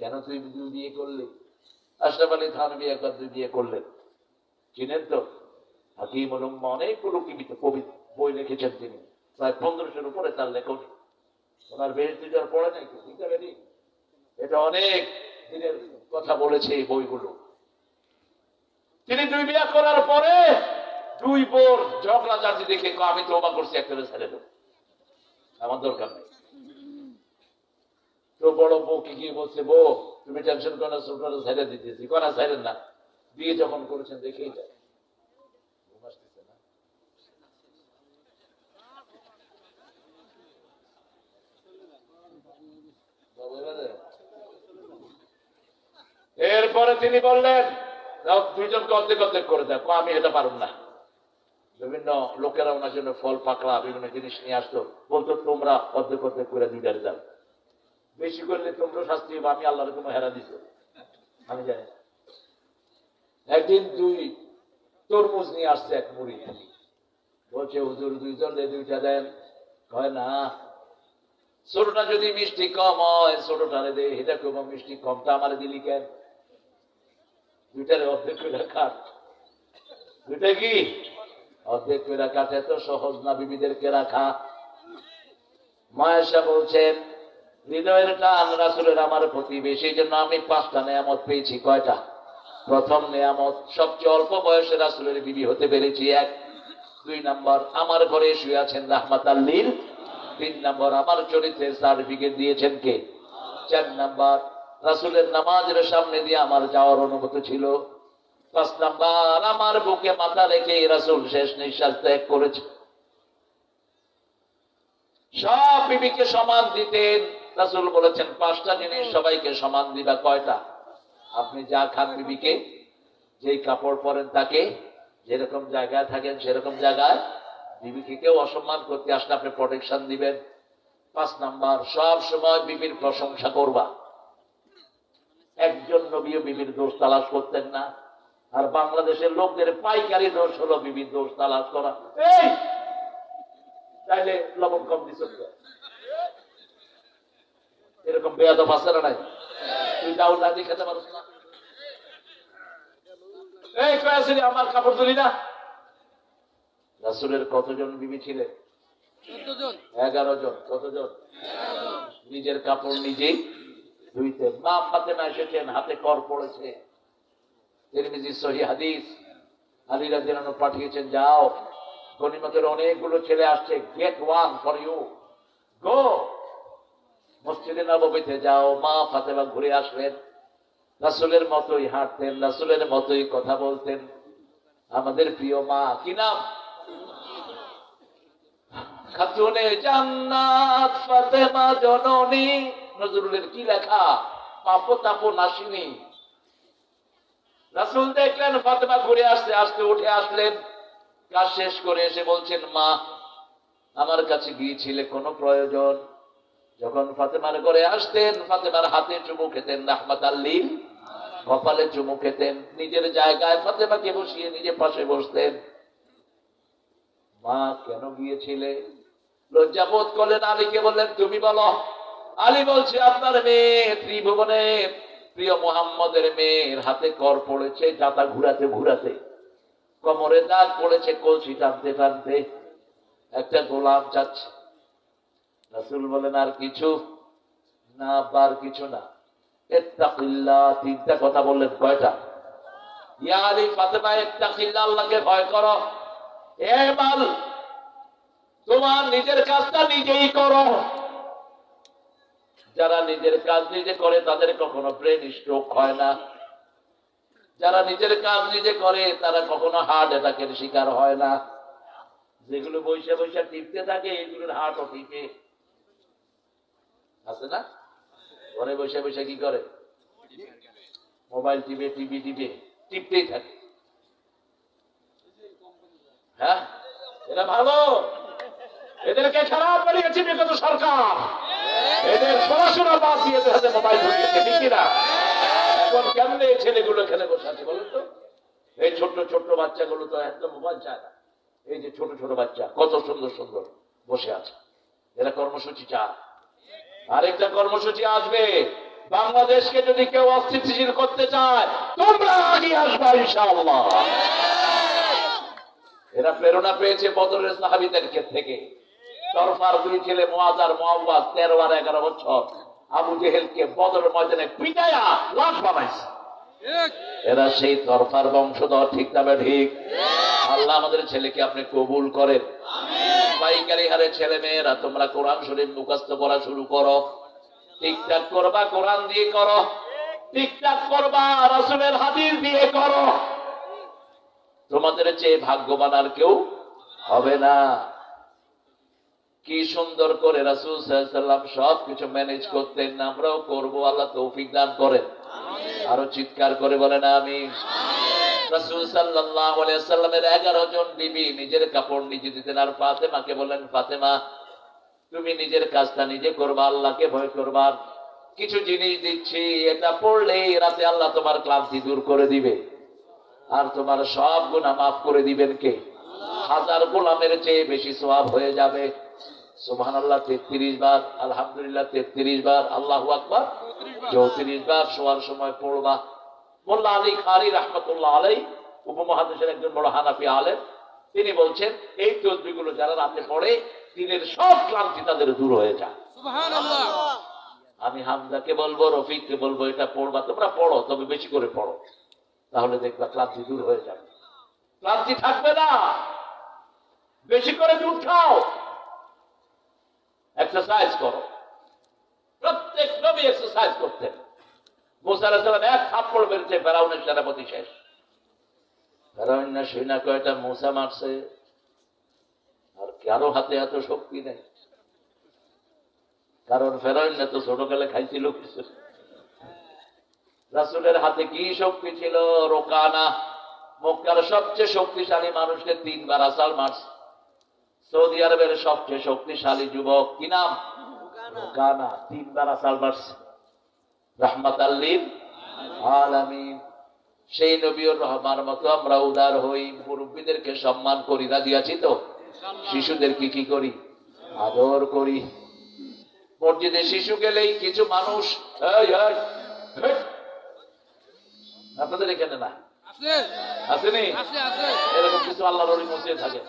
কেন তুই বিয়ে করলি? আশরাফ আলী থানবী একবার দুই বিয়ে করলেন চিনেন তো? হাকিম উলুম্মা অনেকগুলো কবিতা, কবি বই লিখেছেন তিনি। প্রায় পনেরোশোর উপরে তার লেখন। ওনার বেশ দুটার পড়ে নাই বুঝতে এটা অনেক দিনের কথা বলেছে এই বইগুলো। তিনি দুই বিয়া করার পরে দুই বোর ঝগড়া জাতি দেখে আমি তো অবাক করছি, একটা ছেড়ে দেবো। আমার দরকার নেই। তো বড় বউকে গিয়ে বলছে বউ তুমি টেনশন করো না ছোটরা ছেড়ে দিতেছি। কনা ছেড়েন না। বিয়ে যখন করেছেন দেখেই যায়? এরপরে তিনি বললেন "যাও, দুইজনকে অর্ধেক অর্ধেক করে দেখো আমি এটা পারুম না। বিভিন্ন লোকেরা ওনার জন্য ফল পাকড়া বিভিন্ন জিনিস নিয়ে আসতো বলতো তোমরা অর্ধেক অর্ধেক করে দুইটারে দাও। বেশি করলে তোমরা শাস্তি হবে আমি আল্লাহরে তোমার হেরা দিছো। আমি জানি একদিন দুই তরমুজ নিয়ে আসছে এক মুড়ি বলছে, হুজুর, দুইজন দুইটা দেন। কয়, না। ছোটটা যদি মিষ্টি কম হয়, ছোটটারে দে। এটা কম মিষ্টি কমটা আমার দিলি কেন? দুইটারে অর্ধেক করে কাট। দুইটা কি? অর্ধেক করে কাটে তো সহজ না বিবিদেরকে রাখা মায়েশা বলছেন হৃদয়ের টান রাসুলের আমার প্রতি বেশি জন্য আমি পাঁচটা নেয়ামত পেয়েছি, কয়টা? প্রথম নেয়ামত, সবচেয়ে অল্প বয়সে রাসুলের বিবি হতে পেরেছি, এক। দুই নাম্বার, আমার ঘরে শুয়ে আছেন রাহমাত আল্লীর তিন নাম্বার, আমার চরিত্রের সার্টিফিকেট দিয়েছেন কে? চার নাম্বার, রাসুলের নামাজের সামনে দিয়ে আমার যাওয়ার অনুমতি ছিল। পাঁচ নাম্বার, আমার বুকে মাথা রেখে রাসুল শেষ নিঃশ্বাস ত্যাগ করেছে। সব বিবিকে সমান দিতেন। রাসুল বলেছেন পাঁচটা জিনিস সবাইকে সমান দিবা। কয়টা? আপনি যা খান বিবিকে যেই কাপড় পরেন তাকে যেরকম জায়গায় থাকেন সেরকম জায়গায় বিবিকে কেউ অসম্মান করতে আসলে আপনি প্রোটেকশন দিবেন। পাঁচ নাম্বার সব সময় বিবির প্রশংসা করবা। একজন নবীও বিবির দোষ তালাশ করতেন না। আর বাংলাদেশের লোকদের পাইকারি দোষ হলো বিবির দোষ তালাশ করা। এই! তাইলে লবণ কম তো। এরকম বেয়াদব আছে না নাই? তুই ডাউল রাজি খেতে পারছ না এই আমার কাপড় না। রাসুলের কতজন বিবি ছিলেন? এগারো জন। কতজন? নিজের কাপড় নিজেই ধুইতেন। মা ফাতেমা এসেছেন হাতে কর পড়েছে। তিরমিজি সহি হাদিস। আলীরা যেন পাঠিয়েছেন যাও গনিমতের অনেকগুলো ছেলে আসছে। Get one for you. Go মসজিদে নবমীতে যাও, মা ফাতেমা ঘুরে আসলেন। রাসুলের মতোই হাঁটতেন, রাসুলের মতোই কথা বলতেন। আমাদের প্রিয় মা, কি নাম? খাতুনে জান্নাত, ফাতেমা জননী। নজরুলের কি লেখা? পাপ তাপ নাসিনী। রাসুল দেখলেন, ফাতেমা ঘুরে আসতে আসতে উঠে আসলেন। কাজ শেষ করে এসে বলছেন, মা, আমার কাছে গিয়েছিলে কোনো প্রয়োজন? যখন ফাতেমার ঘরে আসতেন, ফাতেমার হাতে চুমু খেতেন রাহমাত আল্লিল। কপালে চুমু খেতেন, নিজের জায়গায় ফাতেমাকে বসিয়ে নিজে পাশে বসতেন। মা কেন গিয়েছিলে? লজ্জাবোধ করলেন আলীকে, বললেন, তুমি বলো। আলী বলছে, আপনার মেয়ে ত্রিভুবনে, প্রিয় মোহাম্মদের মেয়ের হাতে কর পড়েছে জাতা ঘুরাতে ঘুরাতে। কোমরে দাগ পড়েছে, কলসি টানতে টানতে। একটা গোলাম যাচ্ছে। রাসুল বলেন, আর কিছু না, বার কিছু না। তিনটা কথা বললেন, কয়টা? ইয়া আলী ফাতেমা, ইত্তাকিল্লাহ, আল্লাহকে ভয় করো। এ মাল তোমার নিজের কাজটা নিজেই করো। যারা নিজের কাজ নিজে করে, তাদের কখনো ব্রেন স্ট্রোক হয় না। যারা নিজের কাজ নিজে করে, তারা কখনো হার্ট অ্যাটাকের শিকার হয় না। যেগুলো বৈশা বৈশা টিপতে থাকে, এগুলোর হার্টও টিপে। আছে না? ঘরে বসে বসে কি করে? মোবাইল টিপে টিভি টিপে, টিপতেই থাকে। হ্যাঁ? এটা ভালো। এদেরকে খারাপ বানিয়েছে বিগত সরকার। এদের পড়াশোনা বাদ দিয়ে হাতে মোবাইল ঢুকিয়েছে, ঠিক না? এখন কেমনে ছেলেগুলো খেলে বসে আছে বলুন তো? এই ছোট্ট ছোট্ট বাচ্চাগুলো তো একদম মোবাইল চায় না। এই যে ছোট ছোট বাচ্চা, কত সুন্দর সুন্দর বসে আছে। এরা কর্মসূচি চায়। আরেকটা কর্মসূচি আসবে। বাংলাদেশকে যদি কেউ অস্থিতিশীল করতে চায়, তোমরা আগে আসবা ইনশাআল্লাহ। এরা প্রেরণা পেয়েছে বদরের সাহাবিদের থেকে। তরফার দুই ছেলে মোয়াজার মোহাম্মদ তেরো আর এগারো বছর। আবু জেহেলকে বদর ময়দানে পিটায়া লাশ বানাইছে। এরা সেই তরফার বংশধর, ঠিক না ঠিক। আল্লাহ আমাদের ছেলেকে আপনি কবুল করেন। পাইকারি হারে ছেলে মেয়েরা, তোমরা কোরআন শরীফ মুখস্থ করা শুরু করো। ঠিকঠাক করবা, কোরআন দিয়ে করো। ঠিকঠাক করবা, রাসুলের হাদিস দিয়ে করো। তোমাদের চেয়ে ভাগ্যবান আর কেউ হবে না। কি সুন্দর করে রাসুল সাল্লাম সব কিছু ম্যানেজ করতেন, আমরাও করব, আল্লাহ তৌফিক দান করেন। আরও চিৎকার করে বলেন আমি কিছু জিনিস দিচ্ছি, এটা পড়লেই রাতে আল্লাহ তোমার ক্লান্তি দূর করে দিবে। আর তোমার সব গুণা মাফ করে দিবেন কে? হাজার গোলামের চেয়ে বেশি সোয়াব হয়ে যাবে। আল্লাহ তেত্রিশ বার, আলহামদুলিল্লাহ, তেত্রিশ বার, আল্লাহ আকবার, চৌত্রিশ বার শোয়ার সময় পড়বা। মোল্লা আলী খারি রহমতুল্লাহ আলাই উপমহাদেশের একজন বড় হানাফি আলেম তিনি বলছেন এই তসবিগুলো যারা রাতে পড়ে দিনের সব ক্লান্তি তাদের দূর হয়ে যায়। আমি হামদাকে বলব রফিককে বলব এটা পড়বা তোমরা পড়ো তবে বেশি করে পড়ো। তাহলে দেখবা ক্লান্তি দূর হয়ে যাবে। ক্লান্তি থাকবে না। বেশি করে দুধ খাও। এক্সারসাইজ করো। প্রত্যেক নবী এক্সারসাইজ করতেন। মুসা এক থাপ্পড় মেরেছে, ফেরাউনের সেনাপতি শেষ। ফেরাউন না সৈনা কয়টা মূসা মারছে, আর কারও হাতে এত শক্তি নেই। কারণ ফেরাউন না তো ছোটকালে খাইছিল কিছু। রাসুলের হাতে কি শক্তি ছিল? রোকানা, মক্কার সবচেয়ে শক্তিশালী মানুষকে তিনবার আসাল মারছে। সৌদি আরবের সবচেয়ে শক্তিশালী যুবক কি নাম? রোকানা। তিনবার আসাল মারছে। রহমত আল্লিম আলামিন। সেই নবীর রহমার মতো আমরা উদার হই মুরব্বীদেরকে সম্মান করি রাজি আছি তো? শিশুদেরকে কি করি? আদর করি। মসজিদে শিশু গেলেই কিছু মানুষ। আপনাদের এখানে না? আসেনি? এরকম কিছু আল্লাহর অলি মসজিদে থাকে?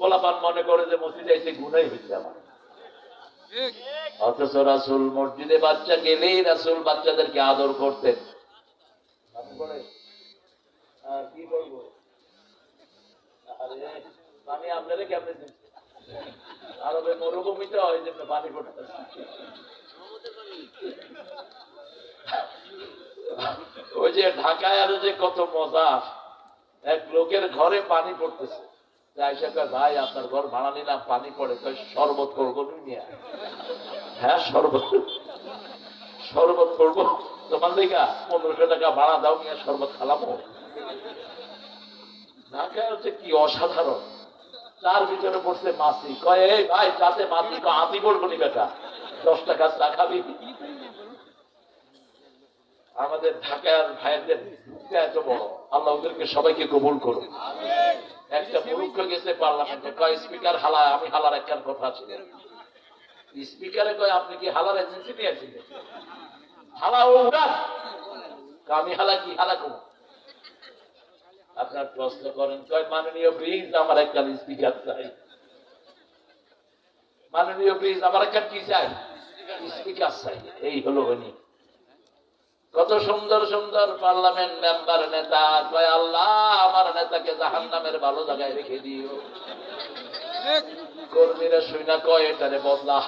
পোলাপান মনে করে যে মসজিদে এসে গুণাই হয়েছে আমার। অথচ রাসুল মসজিদে বাচ্চা গেলেই রাসুল বাচ্চাদেরকে আদর করতেন। ওই যে ঢাকায় আরও যে কত মজা, এক লোকের ঘরে পানি পড়তেছে। ভাই, আপনার ঘর ভাড়া নিলাম, পানি পড়ে, কয়, শরবত করব হ্যাঁ শরবত। শরবত করব? তোমার পনেরোশো টাকা ভাড়া দাও, নিয়ে শরবত হচ্ছে কি অসাধারণ। চার ভিতরে পড়ছে মাসি কয়, এই ভাই চাতে মাসি আতি পড়ব নি বেটা? দশ টাকা চা খাবি? আমাদের ঢাকার বুকটা এত বড়। আল্লাহ ওদেরকে সবাইকে কবুল করুন একটা মুরুক্ষ গেছে পার্লামেন্টে। কয় স্পিকার হালা আমি হালার একখান কথা ছিল স্পিকারে কয় আপনি কি হালার এজেন্সি নিয়েছিলেন হালা ও উড়ান। আমি হালা কি হালা করব আপনার প্রশ্ন করেন কয় মাননীয় ব্রিজ আমার একটা স্পিকার চাই। মাননীয় ব্রিজ আমার একটা কি চাই? স্পিকার চাই। এই হলো উনি। কত সুন্দর সুন্দর পার্লামেন্ট মেম্বার নেতা কয় আল্লাহ, আমার নেতাকে জাহান নামের ভালো জায়গায় রেখে দিও। কর্মীরা শুই না কয়, এটারে বদলা।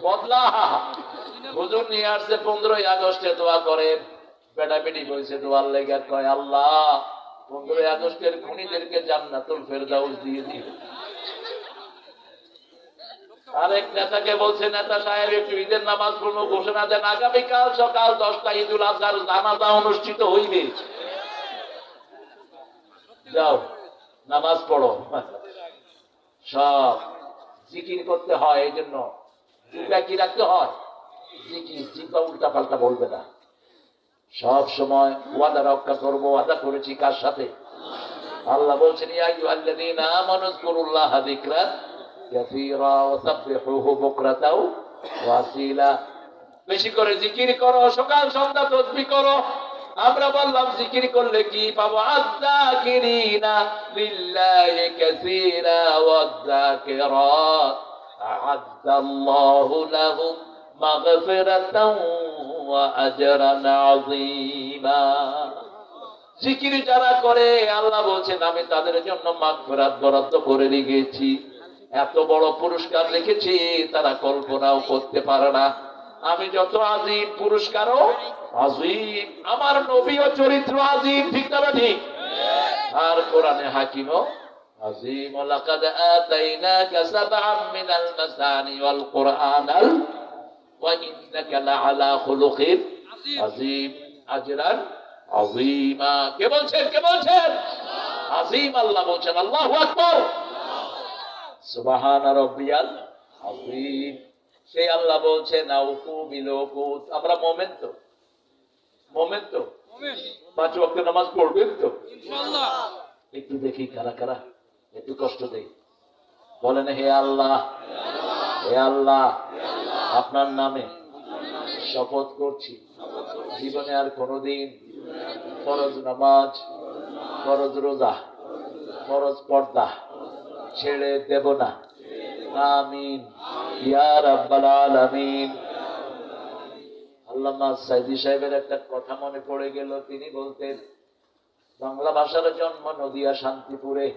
বদলা। হুজুর নিয়ে আসছে পনেরোই আগস্টে দোয়া করে। বেটা বেটি বলছে, দোয়ার লেগে কয়, আল্লাহ, পনেরোই আগস্টের খুনিদেরকে জান্নাতুল ফেরদাউস দিয়ে দিও। আরেক নেতাকে বলছে, নেতা সাহেব, একটু ঈদের নামাজ পড়ব ঘোষণা দেন, আগামীকাল সকাল দশটা ঈদুল আজহার জানাজা অনুষ্ঠিত হইবে। যাও, নামাজ পড়ো। সব জিকির করতে হয়, এই জন্য জিপা কি রাখতে হয়? জিকির জিপা উল্টা পাল্টা বলবে না। সব সময় ওয়াদা রক্ষা করব, ওয়াদা করেছি কার সাথে? আল্লাহ বলছেন, ইয়া আইয়ুহাল্লাযীনা আমানু যকুরুল্লাহা যিকরান কাসীরা ওয়া সাব্বিহুহু বুকরাতাও ওয়াসিলা। বেশি করে জিকির করো, সকাল সন্ধ্যা তসবি করো। আমরা বললাম, জিকির করলে কি পাবো? আযাকিরিনা লিল্লাহি কাসীরা ওয়াযাকিরাত আ'আদ্দাল্লাহু লাহুম মাগফিরাতাও ওয়া আজরান আযীমা। জিকির যারা করে, আল্লাহ বলছেন, আমি তাদের জন্য মাগফিরাত বরাদ্দ করে রেখেছি। এত বড় পুরস্কার রেখেছি তারা কল্পনাও করতে পারে না। আমি যত আজিম পুরস্কারও আজিম আমার নবীও চরিত্র আজিম ঠিক না ঠিক আর কোরআনে হাকিমও আজিম লাকাদ আতাইনাকা সাবআম মিনাল মাসানি ওয়াল কুরআনাল ওয়া ইন্নাকা লাআলা খুলুকিন। আজিম আজরান আজিমা কে বলছেন কে বলছেন? আজিম আল্লাহ বলছেন আল্লাহু আকবার। সুবহান রাব্বিয়াল আজিম সেই আল্লাহ বলছেন আউফু বিলকুত। আমরা মোমেন তো। মোমেন তো? পাঁচ ওয়াক্ত নামাজ পড়বেন তো? একটু দেখি কারা কারা একটু কষ্ট দেই। বলেন হে আল্লাহ হে আল্লাহ আপনার নামে শপথ করছি। জীবনে আর কোনোদিন ফরজ নামাজ ফরজ রোজা ফরজ পর্দা ছেড়ে দেব না। আমিন। ইয়া রাব্বাল আলামিন। আল্লামা সাইদি সাহেবের একটা কথা মনে পড়ে গেল। তিনি বলতেন, বাংলা ভাষার জন্ম নদিয়া, শান্তিপুরে।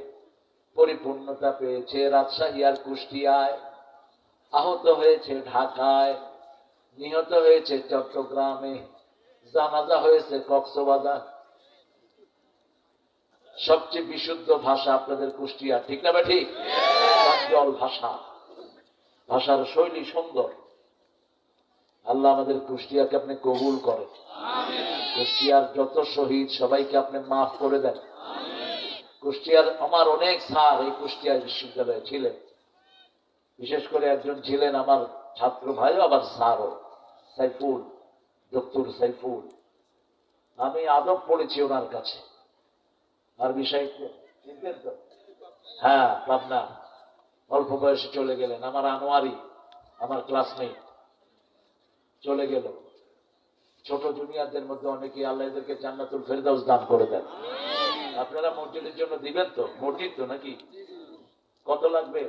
পরিপূর্ণতা পেয়েছে রাজশাহী আর কুষ্টিয়ায়। আহত হয়েছে ঢাকায়। নিহত হয়েছে চট্টগ্রামে। জানাজা হয়েছে কক্সবাজার। সবচেয়ে বিশুদ্ধ ভাষা আপনাদের কুষ্টিয়া, ঠিক না বা ঠিক? প্রাঞ্জল ভাষা। ভাষার শৈলী সুন্দর। আল্লাহ আমাদের কুষ্টিয়াকে আপনি কবুল করেন। কুষ্টিয়ার যত শহীদ, সবাইকে আপনি মাফ করে দেন। কুষ্টিয়ার আমার অনেক স্যার এই কুষ্টিয়া বিশ্ববিদ্যালয়ে ছিলেন। বিশেষ করে একজন ছিলেন আমার ছাত্র ভাইও, আবার স্যারও, সাইফুল, ডক্টর সাইফুল। আমি আদব পড়েছি ওনার কাছে। আর বিষয়কে চিনতেন তো হ্যাঁ পাবনা। অল্প বয়সে চলে গেলেন। আমার আনোয়ারি, আমার ক্লাসমেট চলে গেল। ছোট জুনিয়রদের মধ্যে অনেকে আল্লাহ এদেরকে জান্নাতুল ফেরদাউস দান করে দেন। আপনারা মসজিদের জন্য দিবেন তো? মসজিদ তো নাকি? কত লাগবে?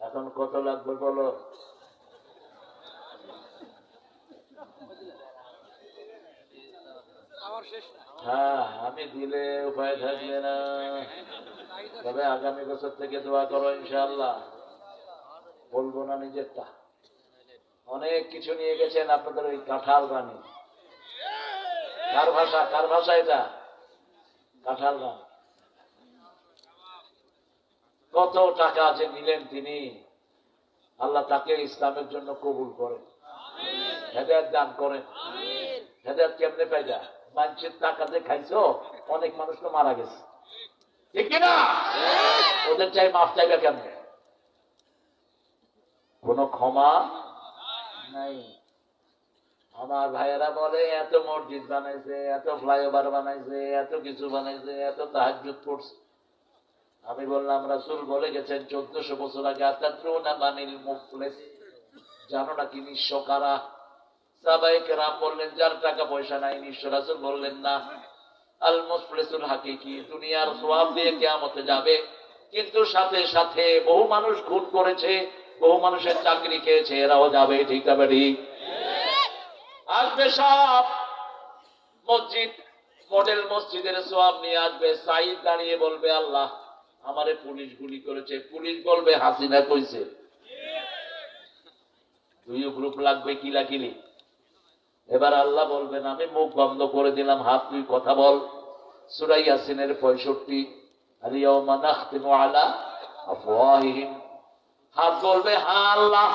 এখন কত লাগবে বলো? হ্যাঁ আমি দিলে উপায় থাকবে না। তবে আগামী বছর থেকে দোয়া করো ইনশাআল্লাহ। বলব না নিজেরটা। অনেক কিছু নিয়ে গেছেন আপনাদের ওই কাঁঠাল রানী। কার ভাষা? কার ভাষা এটা? কাঁঠাল রানী। কত টাকা যে নিলেন তিনি। আল্লাহ তাকে ইসলামের জন্য কবুল করেন। হেদায়ত দান করেন। হেদায়ত কেমনে পাইলা মানুষের টাকাতে খাইছো, অনেক মানুষ তো মারা গেছে। ঠিক কিনা? ওদের চাই মাফ চাইবে কেমনে কোন ক্ষমা নাই। আমার ভাইয়েরা বলে, এত মসজিদ বানাইছে, এত ফ্লাইওভার বানাইছে, এত কিছু বানাইছে, এত তাহাজুদ করছে। আমি বললাম, রাসুল বলে গেছেন, চোদ্দশো বছর আগে আতাদ্রুনা মানিল মুফলেস। জানো না কি নিঃস্ব কারা? সাবাইক রাম বললেন, যার টাকা পয়সা নাই বললেন না। দুনিয়ার সোয়াব দিয়ে কেয়ামতে যাবে। কিন্তু সাথে সাথে বহু মানুষ করেছে, বহু মানুষের চাকরি খেয়েছে, এরাও যাবে, ঠিক আসবে সব মসজিদ, মডেল মসজিদের সোয়াব নিয়ে আসবে। সাইদ দাঁড়িয়ে বলবে, আল্লাহ, আমারে পুলিশ গুলি করেছে। পুলিশ বলবে, হাসিনা কইছে। দুইও গ্রুপ লাগবে কি কিলাকিলি। এবার আল্লাহ বলবেন আমি মুখ বন্ধ করে দিলাম হাত তুই কথা বল। সুরাই ইয়াসিনের পঁয়ষট্টি আলা আফওয়াহিহিম। হাত বলবে হা আল্লাহ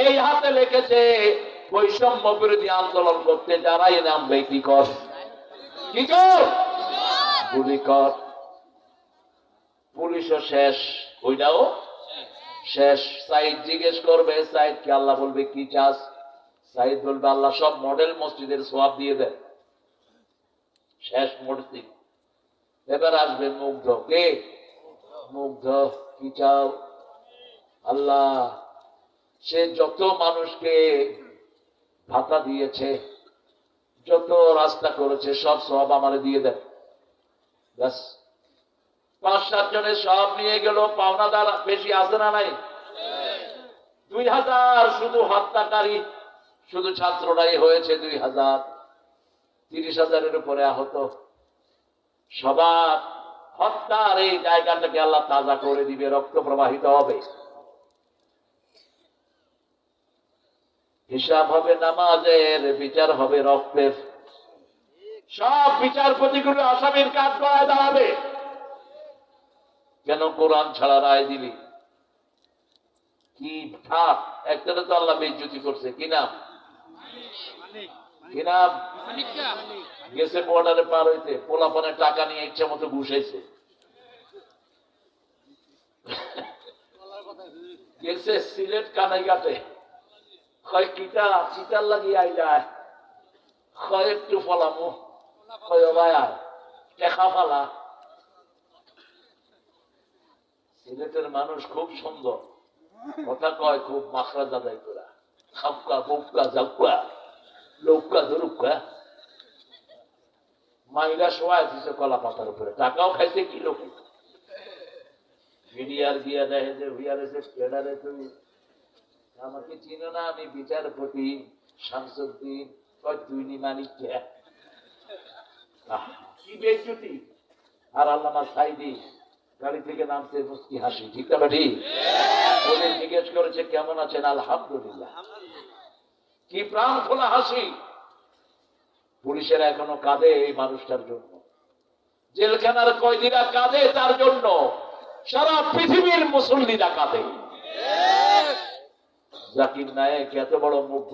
এই হাতে লিখেছে বৈষম্য বিরোধী আন্দোলন করতে যারাই নামবে কি কর কি কর গুলি কর পুলিশও শেষ ওইটাও শেষ। সাইদ জিজ্ঞেস করবে সাইদ কে আল্লাহ বলবে কি চাস? সাইদ বলবে, আল্লাহ সব মডেল মসজিদের সোয়াব দিয়ে দেন। শেষ মসজিদ। এবার আসবে মুগ্ধ। কে? মুগ্ধ। কি চাও? আল্লাহ, সে যত মানুষকে ভাতা দিয়েছে, যত রাস্তা করেছে, সব সব আমারে দিয়ে দেন। ব্যাস। পাঁচ, সাত জনের সব নিয়ে গেল, পাওনাদার বেশি আছে না নাই? দুই হাজার শুধু হত্যাকারী। শুধু ছাত্ররাই হয়েছে দুই হাজার তিরিশ হাজারের উপরে আহত। সবার হত্যার এই জায়গাটাকে আল্লাহ তাজা করে দিবে, রক্ত প্রবাহিত হবে। হিসাব হবে নামাজের, বিচার হবে রক্তের। সব বিচারপতিগুলো আসামির কাজ করায় দাঁড়াবে। কেন কোরআন ছাড়া রায় দিলি কি ঠাপ একটারে তো আল্লাহ বেজ্জুতি করছে। কি নাম? গেছে বর্ডারে পার হইতে। পোলাপনে টাকা নিয়ে ইচ্ছা মতো ঘুষাইছে গেছে সিলেট কানাই হয় কিটা কিটার লাগি আইলায় হয় একটু ফলামো। হয় ফালা। সিলেটের মানুষ খুব সুন্দর। কথা কয় খুব মাখরা দাদাই করা। খাপকা বুপকা জাপকা লৌকা ধরুকা মাইরা শোয়া দিছে কলা পাতার উপরে। টাকাও খাইছে কি লোক? মিডিয়ার গিয়া দেখে যে এসে কেডারে তুমি। আমাকে চিনো না আমি বিচারপতি শামসুদ্দিন কয় তুই নি মানিক কে? বেজ্জুতি আর আল্লামা সাইদি গাড়ি থেকে নামছে মুস্কি হাসি ঠিক না ঠিক বলে জিজ্ঞেস করেছে কেমন আছেন? আলহামদুলিল্লাহ। কি প্রাণ খোলা হাসি? পুলিশের এখনও কাঁদে এই মানুষটার জন্য। জেলখানার কয়দিরা কাঁদে তার জন্য। সারা পৃথিবীর মুসল্লিরা কাঁদে। জাকির নায়েক এত বড় মুখ